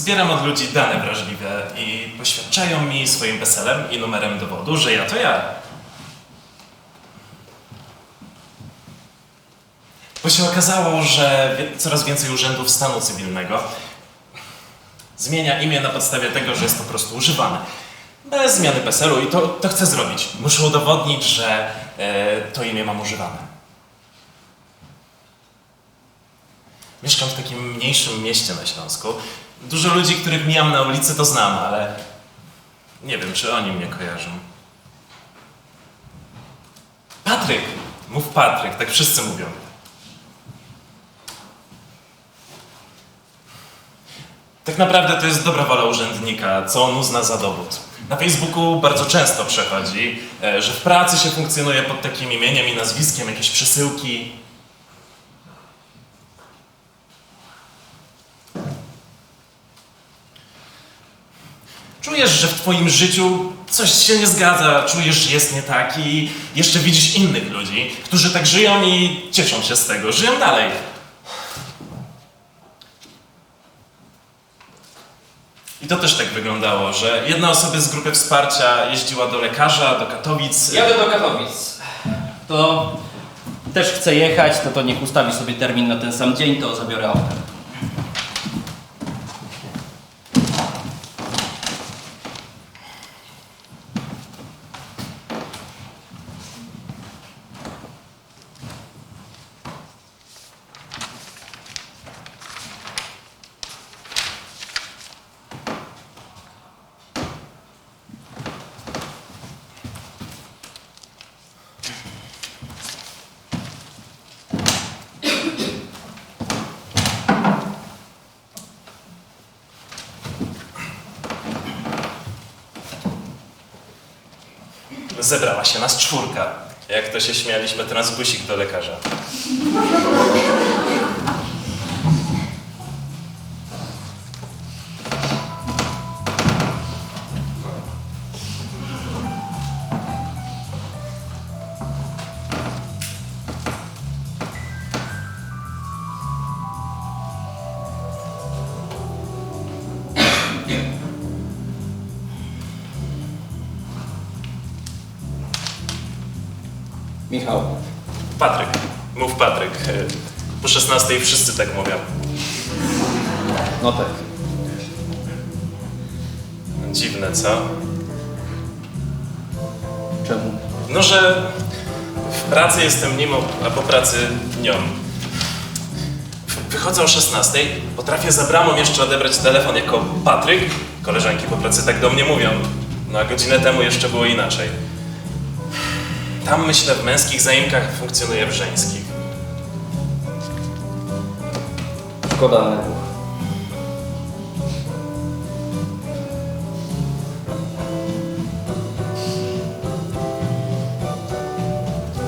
Zbieram od ludzi dane wrażliwe i poświadczają mi swoim weselem i numerem dowodu, że ja to ja. Bo się okazało, że coraz więcej urzędów stanu cywilnego zmienia imię na podstawie tego, że jest po prostu używane. Bez zmiany PESEL-u i to, to chcę zrobić. Muszę udowodnić, że e, to imię mam używane. Mieszkam w takim mniejszym mieście na Śląsku. Dużo ludzi, których mijam na ulicy, to znam, ale nie wiem, czy oni mnie kojarzą. Patryk! Mów Patryk, tak wszyscy mówią. Tak naprawdę to jest dobra wola urzędnika, co on uzna za dowód. Na Facebooku bardzo często przechodzi, e, że w pracy się funkcjonuje pod takim imieniem i nazwiskiem, jakieś przesyłki. Czujesz, że w twoim życiu coś się nie zgadza, czujesz, że jest nie tak i jeszcze widzisz innych ludzi, którzy tak żyją i cieszą się z tego, żyją dalej. I to też tak wyglądało, że jedna osoba z grupy wsparcia jeździła do lekarza, do Katowic. Jadę do Katowic. To też chcę jechać, no to niech ustawi sobie termin na ten sam dzień, to zabiorę auto. Się nas czwórka. Jak to się śmialiśmy, transbusik do lekarza. Michał, Patryk. Mów Patryk. Po 16 wszyscy tak mówią. no tak. Dziwne, co? Czemu? No, że w pracy jestem nim, a po pracy nią. Wychodzę o 16, potrafię za bramą jeszcze odebrać telefon jako Patryk. Koleżanki po pracy tak do mnie mówią. No a godzinę temu jeszcze było inaczej. Tam myślę w męskich zaimkach funkcjonuje w żeńskich. Szkoda nerwów.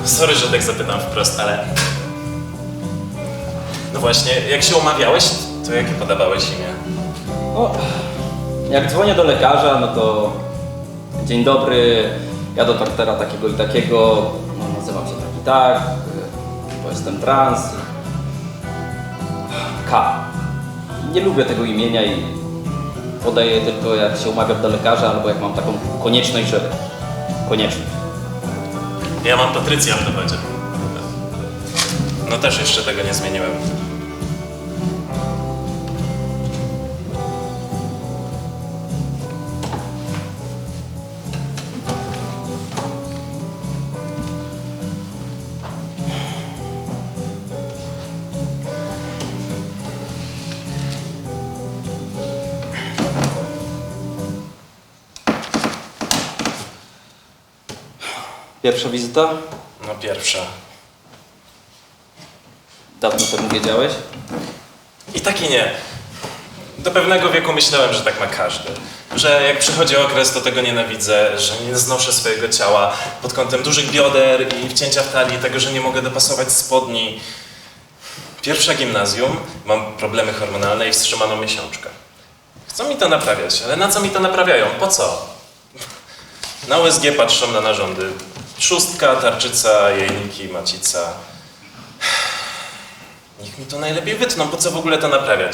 Sorry, że tak zapytam wprost, ale... No właśnie, jak się umawiałeś, to jakie podawałeś imię? O, jak dzwonię do lekarza, no to dzień dobry, ja do doktora takiego i takiego, no, nazywam się tak i tak, bo jestem trans. K. Nie lubię tego imienia i podaję tylko jak się umawiam do lekarza albo jak mam taką konieczność, że konieczność. Ja mam Patrycję w dowodzie. No też jeszcze tego nie zmieniłem. Pierwsza wizyta? No pierwsza. Dawno temu wiedziałeś? I tak i nie. Do pewnego wieku myślałem, że tak ma każdy. Że jak przychodzi okres, to tego nienawidzę, że nie znoszę swojego ciała pod kątem dużych bioder i wcięcia w talii, tego, że nie mogę dopasować spodni. Pierwsza gimnazjum, mam problemy hormonalne i wstrzymaną miesiączkę. Chcą mi to naprawiać, ale na co mi to naprawiają? Po co? Na USG patrzą na narządy. Szóstka, tarczyca, jajniki, macica. Niech mi to najlepiej wytną, po co w ogóle to naprawiać?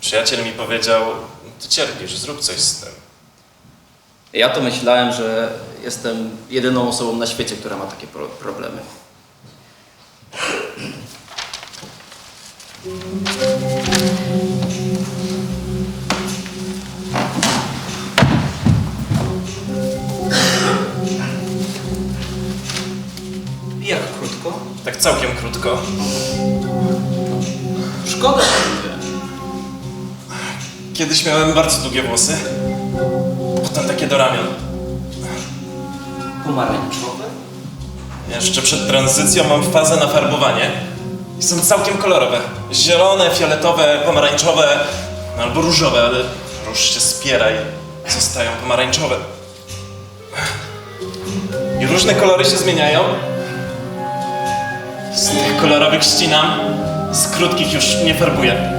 Przyjaciel mi powiedział, ty cierpisz, zrób coś z tym. Ja to myślałem, że jestem jedyną osobą na świecie, która ma takie pro- problemy. Tak całkiem krótko. Szkoda, nie. Kiedyś miałem bardzo długie włosy. Potem takie do ramion. Pomarańczowe? Jeszcze przed tranzycją mam fazę na farbowanie. I są całkiem kolorowe. Zielone, fioletowe, pomarańczowe, no albo różowe, ale róż się spiera i zostają pomarańczowe. I różne kolory się zmieniają. Z tych kolorowych ścinam, z krótkich już nie farbuję.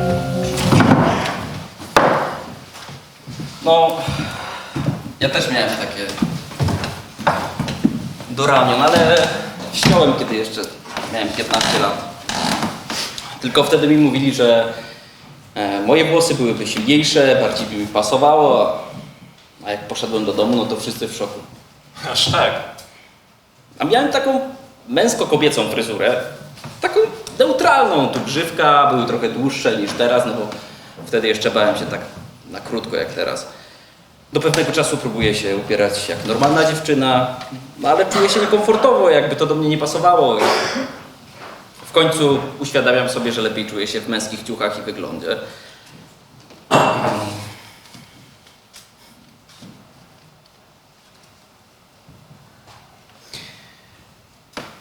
No, ja też miałem takie do ramion, ale śniałem kiedy jeszcze miałem 15 lat. Tylko wtedy mi mówili, że e, moje włosy byłyby silniejsze, bardziej by mi pasowało, a- a jak poszedłem do domu, no to wszyscy w szoku. Aż tak. A miałem taką męsko-kobiecą fryzurę, taką neutralną, tu grzywka, były trochę dłuższe niż teraz, no bo wtedy jeszcze bałem się tak na krótko jak teraz. Do pewnego czasu próbuję się upierać jak normalna dziewczyna, no ale czuję się niekomfortowo, jakby to do mnie nie pasowało. W końcu uświadamiam sobie, że lepiej czuję się w męskich ciuchach i wyglądzie.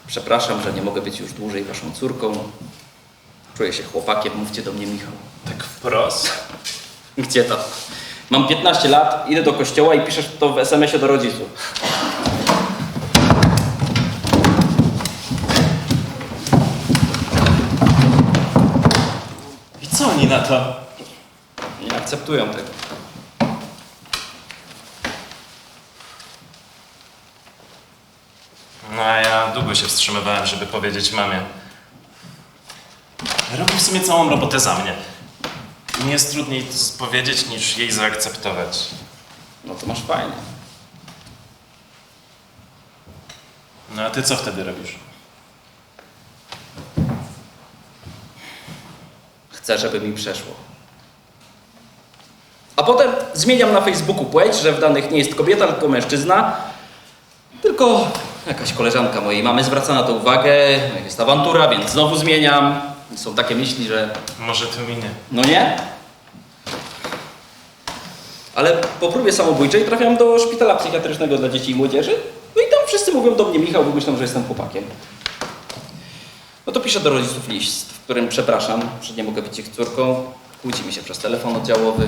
Przepraszam, że nie mogę być już dłużej waszą córką. Czuję się chłopakiem, mówcie do mnie Michał. Tak wprost. Gdzie to? Mam 15 lat, idę do kościoła i piszesz to w SMS-ie do rodziców. I co oni na to? Nie akceptują tego. No a ja długo się wstrzymywałem, żeby powiedzieć mamie. Robi w sumie całą robotę za mnie. Mi jest trudniej to powiedzieć niż jej zaakceptować. No to masz fajnie. No a ty co wtedy robisz? Chcę, żeby mi przeszło. A potem zmieniam na Facebooku płeć, że w danych nie jest kobieta, tylko mężczyzna. Tylko jakaś koleżanka mojej mamy zwraca na to uwagę, jest awantura, więc znowu zmieniam. Są takie myśli, że Może to minie. No nie? Ale po próbie samobójczej trafiam do szpitala psychiatrycznego dla dzieci i młodzieży. No i tam wszyscy mówią do mnie Michał, bo myślą, że jestem chłopakiem. No to piszę do rodziców list, w którym przepraszam, że nie mogę być ich córką. Kłócimy się przez telefon oddziałowy.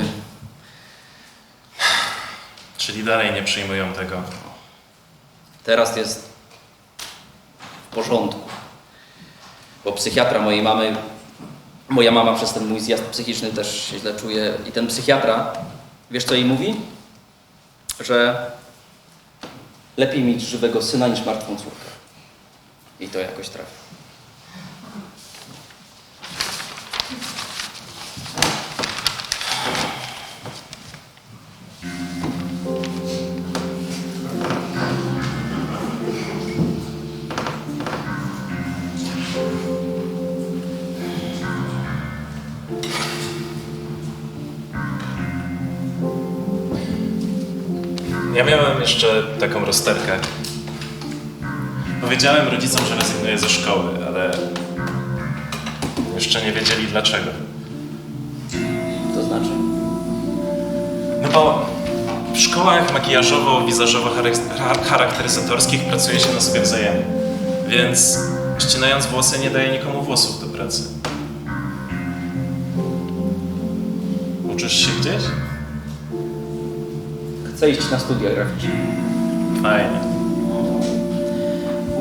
Czyli dalej nie przyjmują tego. Teraz jest porządku. Bo psychiatra mojej mamy, moja mama przez ten mój zjazd psychiczny też się źle czuje. I ten psychiatra, wiesz co jej mówi? Że lepiej mieć żywego syna niż martwą córkę. I to jakoś trafi. Taką rozterkę. Powiedziałem rodzicom, że rezygnuję ze szkoły, ale jeszcze nie wiedzieli dlaczego. To znaczy? No bo w szkołach makijażowo-wizażowo-charakteryzatorskich pracuje się na sobie wzajemnie. Więc ścinając włosy nie daje nikomu włosów do pracy. Uczysz się gdzieś? Chcę iść na studia graficzne. Fajnie.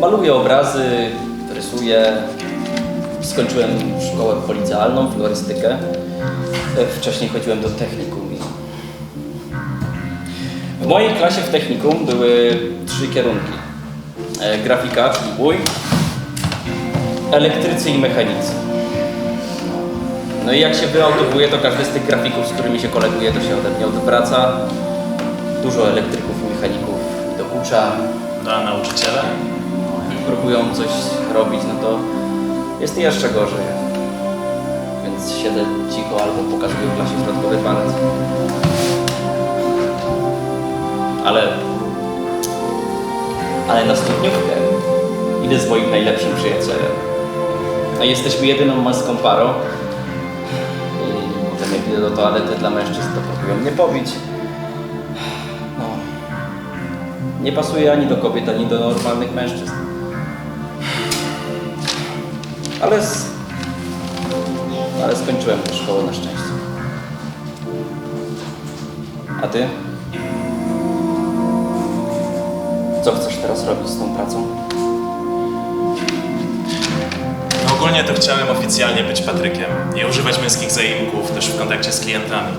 Maluję obrazy, rysuję. Skończyłem szkołę policealną, florystykę. E, Wcześniej chodziłem do technikum. i- W mojej klasie w technikum były trzy kierunki. E, Grafika, czyli bój, elektrycy i mechanicy. No i jak się wyautowuje, to każdy z tych grafików, z którymi się koleguje, to się ode mnie odwraca. Dużo elektryków i mechaników dokucza. No a nauczyciele? Jak próbują coś robić, no to jest jeszcze gorzej. Więc siedzę cicho albo pokazuję w klasie środkowy palec. Ale... Ale na studniówkę idę z moim najlepszym przyjacielem. A jesteśmy jedyną maską parą. I potem jak idę do toalety dla mężczyzn, to próbują mnie pobić. Nie pasuje ani do kobiet, ani do normalnych mężczyzn. Ale, s- ale skończyłem tę szkołę na szczęście. A ty? Co chcesz teraz robić z tą pracą? No ogólnie to chciałem oficjalnie być Patrykiem. Nie używać męskich zaimków, też w kontakcie z klientami.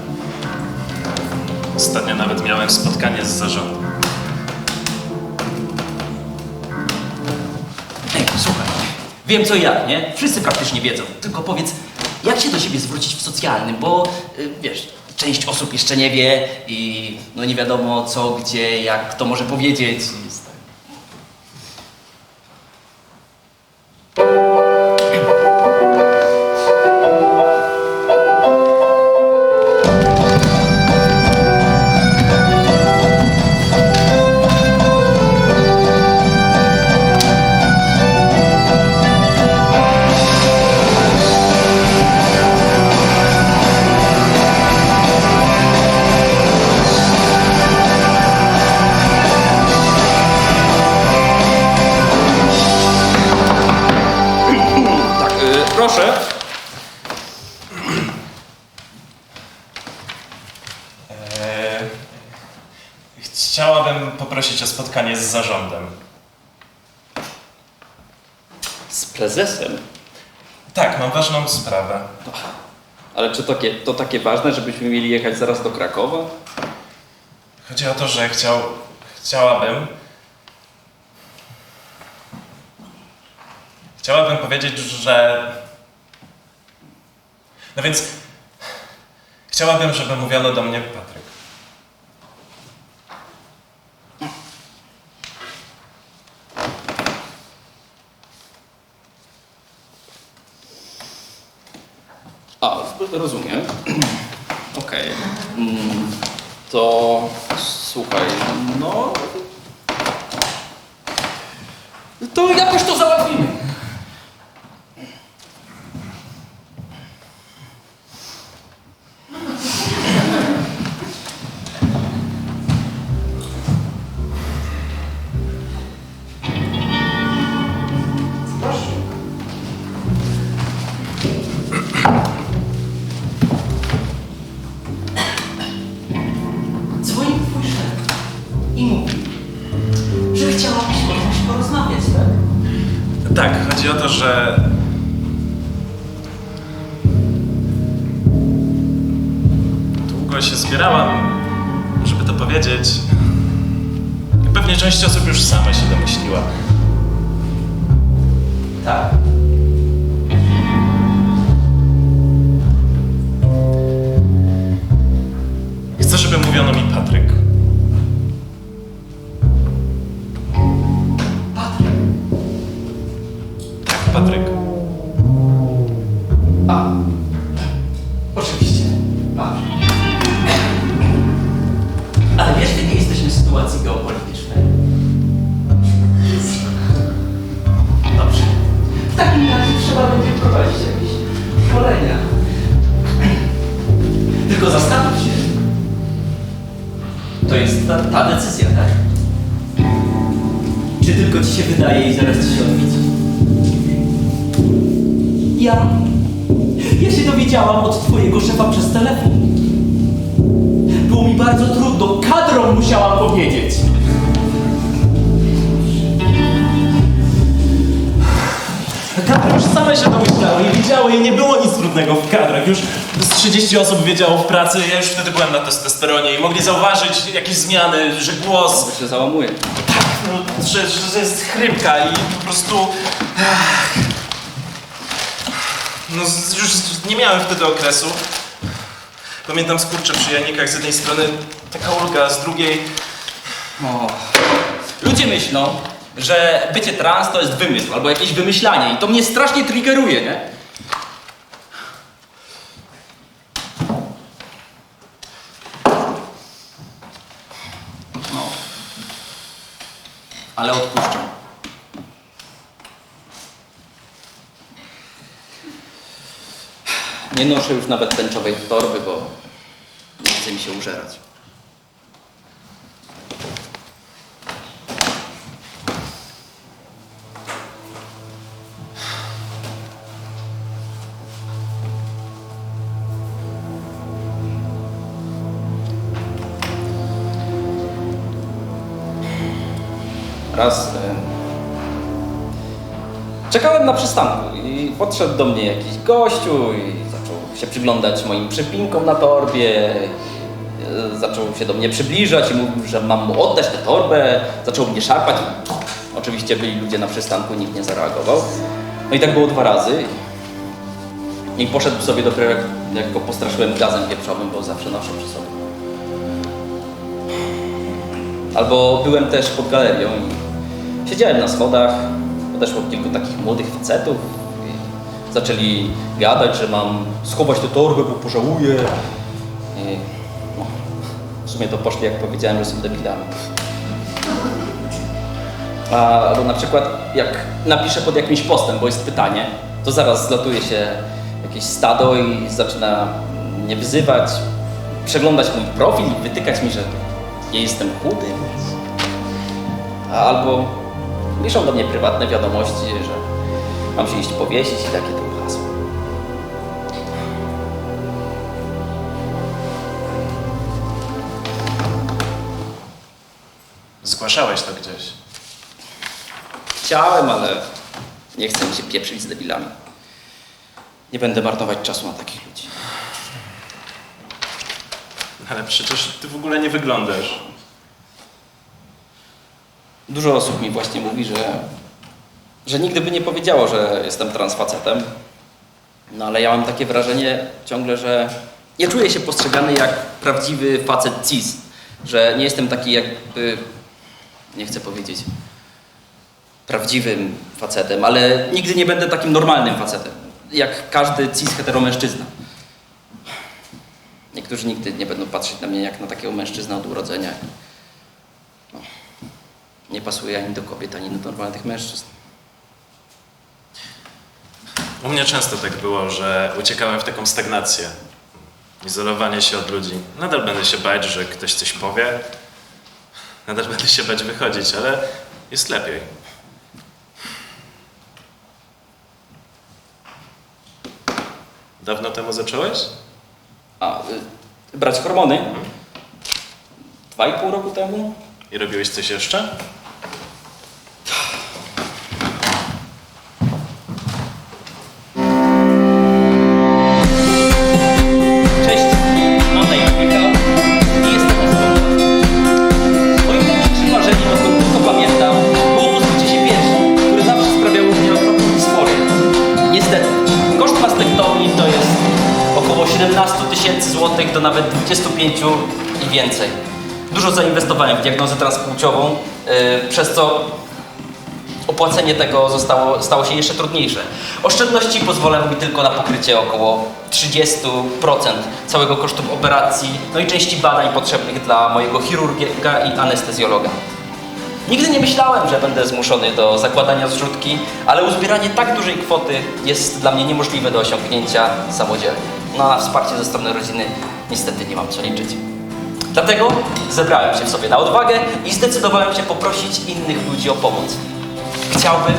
Ostatnio nawet miałem spotkanie z zarządem. Wiem co i nie? Wszyscy praktycznie wiedzą. Tylko powiedz, jak się do siebie zwrócić w socjalnym, bo y, wiesz, część osób jeszcze nie wie i no nie wiadomo co, gdzie, jak kto może powiedzieć. Jest Tak, mam ważną sprawę. Ale czy takie, to takie ważne, żebyśmy mieli jechać zaraz do Krakowa? Chodzi o to, że chciał, chciałabym. Chciałabym powiedzieć, że. No więc. Chciałabym, żeby mówiono do mnie Patryk. A, rozumiem. Okej. Mm, To Zbierałam, żeby to powiedzieć. I Pewnie część osób już sama się domyśliła. Tak. Chcę, żeby mówiono mi Patryk. Ta, decyzja, tak? Czy tylko ci się wydaje i zaraz ci się odwiedzi? Ja ja się dowiedziałam od twojego szefa przez telefon. Było mi bardzo trudno, kadrom musiałam powiedzieć. Kadry już same się domyślały i wiedziały i nie było nic trudnego w kadrach. Już z 30 osób wiedziało w pracy, ja już wtedy byłem na testosteronie i mogli zauważyć jakieś zmiany, że głos, To się załamuje. no, że, że jest chrypka i po prostu... No z- już z- nie miałem wtedy okresu. Pamiętam skurcze przy Janikach z jednej strony, taka ulga, a z drugiej... O. Ludzie myślą, że bycie trans to jest wymysł albo jakieś wymyślanie i to mnie strasznie triggeruje, nie? Ale odpuszczam. Nie noszę już nawet tęczowej torby, bo nie chce mi się użerać. Raz e, czekałem na przystanku i podszedł do mnie jakiś gościu i zaczął się przyglądać moim przypinkom na torbie. E, Zaczął się do mnie przybliżać i mówił, że mam mu oddać tę torbę. Zaczął mnie szarpać. Oczywiście byli ludzie na przystanku, nikt nie zareagował. No i tak było dwa razy. I poszedł sobie dopiero jak, jak go postraszyłem gazem pieprzowym, bo zawsze noszę przy sobie. Albo byłem też pod galerią siedziałem na schodach, podeszło kilku takich młodych facetów i zaczęli gadać, że mam schować tę torbę, bo pożałuję. I no, w sumie to poszli, jak powiedziałem, że są debilami. A, Albo na przykład jak napiszę pod jakimś postem, bo jest pytanie, to zaraz zlatuje się jakieś stado i zaczyna mnie wyzywać, przeglądać mój profil i wytykać mi, że nie jestem chudy. Albo piszą do mnie prywatne wiadomości, że mam się iść powiesić i takie to hasło. Zgłaszałeś to gdzieś. Chciałem, ale nie chcę mi się pieprzyć z debilami. Nie będę marnować czasu na takich ludzi. Ale przecież ty w ogóle nie wyglądasz. Dużo osób mi właśnie mówi, że, że nigdy by nie powiedziało, że jestem transfacetem. No ale ja mam takie wrażenie ciągle, że nie czuję się postrzegany jak prawdziwy facet cis. Że nie jestem taki jakby, nie chcę powiedzieć, prawdziwym facetem, ale nigdy nie będę takim normalnym facetem. Jak każdy cis heteromężczyzna. Niektórzy nigdy nie będą patrzeć na mnie jak na takiego mężczyznę od urodzenia. Nie pasuje ani do kobiet, ani do normalnych mężczyzn. U mnie często tak było, że uciekałem w taką stagnację. Izolowanie się od ludzi. Nadal będę się bać, że ktoś coś powie. Nadal będę się bać wychodzić, ale jest lepiej. Dawno temu zacząłeś? A, y, brać hormony? Dwa i pół roku temu? I robiłeś coś jeszcze? Dużo zainwestowałem w diagnozę transpłciową, yy, przez co opłacenie tego zostało, stało się jeszcze trudniejsze. Oszczędności pozwalały mi tylko na pokrycie około 30% całego kosztu operacji, no i części badań potrzebnych dla mojego chirurga i anestezjologa. Nigdy nie myślałem, że będę zmuszony do zakładania zrzutki, ale uzbieranie tak dużej kwoty jest dla mnie niemożliwe do osiągnięcia samodzielnie. No a wsparcie ze strony rodziny niestety nie mam co liczyć. Dlatego zebrałem się w sobie na odwagę i zdecydowałem się poprosić innych ludzi o pomoc. Chciałbym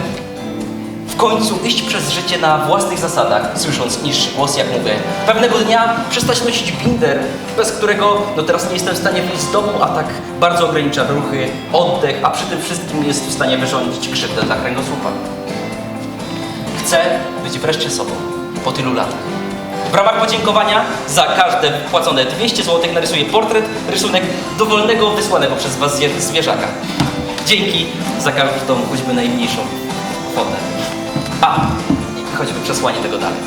w końcu iść przez życie na własnych zasadach, słysząc niższy głos, jak mówię. Pewnego dnia przestać nosić binder, bez którego no teraz nie jestem w stanie wyjść z domu, a tak bardzo ogranicza ruchy, oddech, a przy tym wszystkim jest w stanie wyrządzić krzywdę dla kręgosłupa. Chcę być wreszcie sobą po tylu latach. W ramach podziękowania za każde płacone 200 zł narysuję portret, rysunek dowolnego wysłanego przez Was zwierzaka. Dzięki za każdą, choćby najmniejszą ochotę. A, choćby przesłanie tego dalej.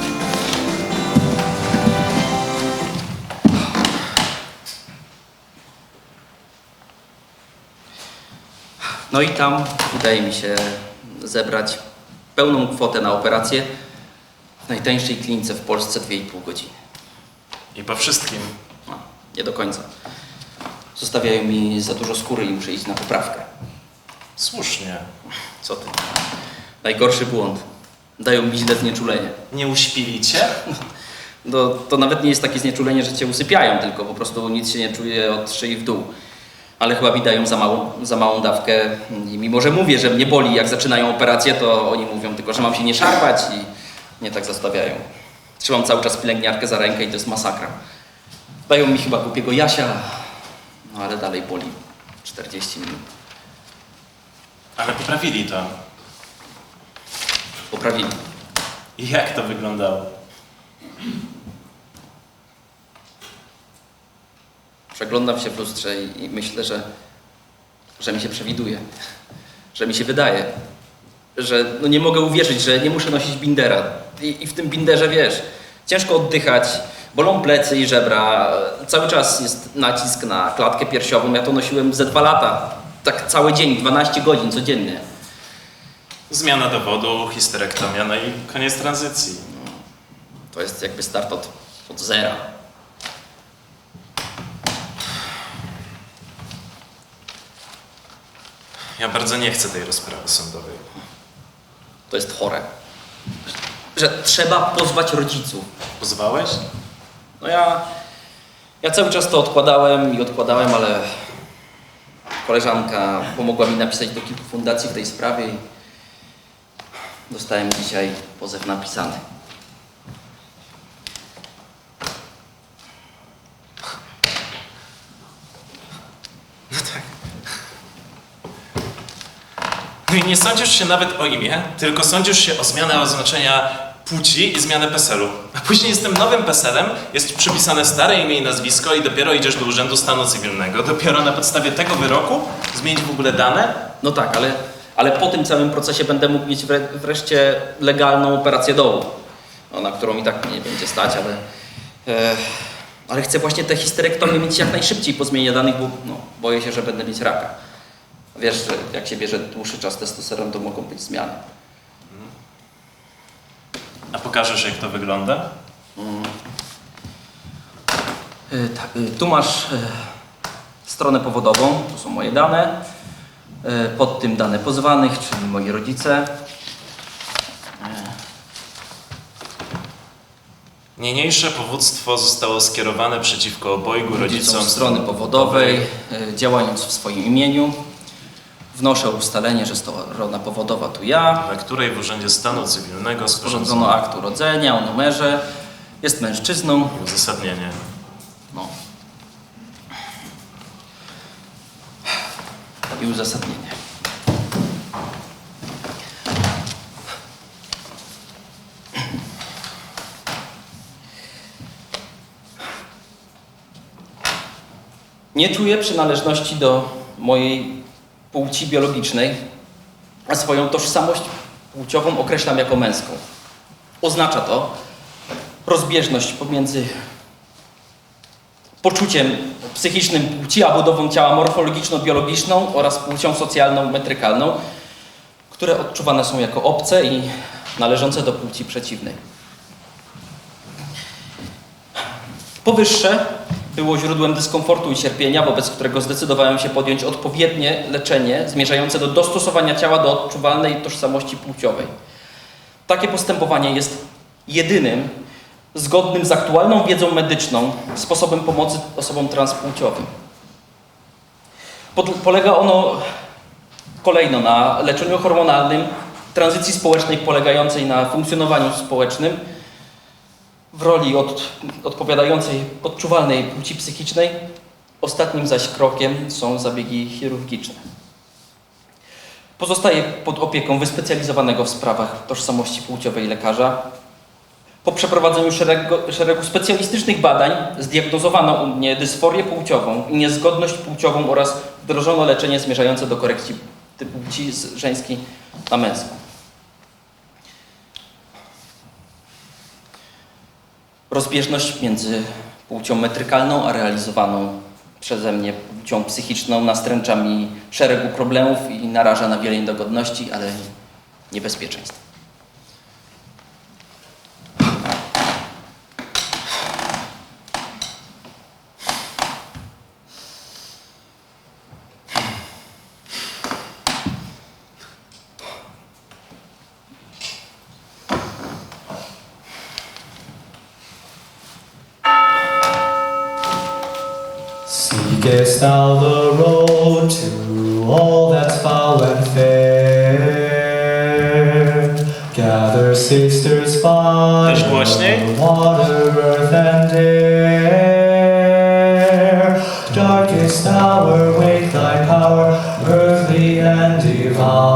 No i tam udaje mi się zebrać pełną kwotę na operację w najtańszej klinice w Polsce 2,5 godziny. I po wszystkim. No, nie do końca. Zostawiają mi za dużo skóry i muszę iść na poprawkę. Słusznie. Co ty? Najgorszy błąd. Dają mi źle znieczulenie. Nie uśpili cię? No, to nawet nie jest takie znieczulenie, że cię usypiają, tylko po prostu nic się nie czuje od szyi w dół. Ale chyba mi dają za małą, za małą dawkę i mimo, że mówię, że mnie boli jak zaczynają operację, to oni mówią tylko, że mam się nie szarpać i nie tak zostawiają. Trzymam cały czas pielęgniarkę za rękę i to jest masakra. Dają mi chyba głupiego Jasia, no ale dalej boli 40 minut. Ale poprawili to. Poprawili. I jak to wyglądało? Przeglądam się w lustrze i, i myślę, że, że mi się przewiduje, że mi się wydaje, że no nie mogę uwierzyć, że nie muszę nosić bindera. I, I w tym binderze, wiesz, ciężko oddychać, bolą plecy i żebra, cały czas jest nacisk na klatkę piersiową. Ja to nosiłem ze dwa lata, tak cały dzień, 12 godzin codziennie. Zmiana dowodu, histerektomia, no i koniec tranzycji. To jest jakby start od, od zera. Ja bardzo nie chcę tej rozprawy sądowej. To jest chore. Że trzeba pozwać rodziców. Pozwałeś? No ja, ja cały czas to odkładałem i odkładałem, ale koleżanka pomogła mi napisać do kilku fundacji w tej sprawie i dostałem dzisiaj pozew napisany. I nie sądzisz się nawet o imię, tylko sądzisz się o zmianę oznaczenia płci i zmianę PESEL-u. A później z tym nowym PESEL-em jest przypisane stare imię i nazwisko i dopiero idziesz do Urzędu Stanu Cywilnego. Dopiero na podstawie tego wyroku zmienić w ogóle dane? No tak, ale, ale po tym całym procesie będę mógł mieć wre, wreszcie legalną operację dołu, no, na którą i tak nie będzie stać, ale, e, ale chcę właśnie tę histerektomię mieć jak najszybciej po zmianie danych, bo no, boję się, że będę mieć raka. Wiesz, że jak się bierze dłuższy czas testosteron, to mogą być zmiany. A pokażesz, jak to wygląda? Y, tak, y, Tu masz y, stronę powodową, tu są moje dane. Y, Pod tym dane pozwanych, czyli moi rodzice. Niniejsze powództwo zostało skierowane przeciwko obojgu rodzicom rodzicom strony powodowej, y, działając w swoim imieniu. Wnoszę ustalenie, że strona powodowa tu ja. na której w Urzędzie Stanu Cywilnego sporządzono Sporządzono akt urodzenia o numerze. Jest mężczyzną. uzasadnienie. No. I uzasadnienie. Nie czuję przynależności do mojej płci biologicznej, a swoją tożsamość płciową określam jako męską. Oznacza to rozbieżność pomiędzy poczuciem psychicznym płci, a budową ciała morfologiczno-biologiczną oraz płcią socjalną, metrykalną, które odczuwane są jako obce i należące do płci przeciwnej. Powyższe było źródłem dyskomfortu i cierpienia, wobec którego zdecydowałem się podjąć odpowiednie leczenie zmierzające do dostosowania ciała do odczuwalnej tożsamości płciowej. Takie postępowanie jest jedynym zgodnym z aktualną wiedzą medyczną sposobem pomocy osobom transpłciowym. Polega ono kolejno na leczeniu hormonalnym, tranzycji społecznej polegającej na funkcjonowaniu społecznym, w roli od, odpowiadającej odczuwalnej płci psychicznej. Ostatnim zaś krokiem są zabiegi chirurgiczne. Pozostaje pod opieką wyspecjalizowanego w sprawach tożsamości płciowej lekarza, po przeprowadzeniu szeregu, szeregu specjalistycznych badań zdiagnozowano u mnie dysforię płciową i niezgodność płciową oraz wdrożono leczenie zmierzające do korekcji płci z żeńskiej na męską. Rozbieżność między płcią metrykalną a realizowaną przeze mnie płcią psychiczną nastręcza mi szeregu problemów i naraża na wiele niedogodności, ale niebezpieczeństw. highest tower, wake thy power, earthly and divine.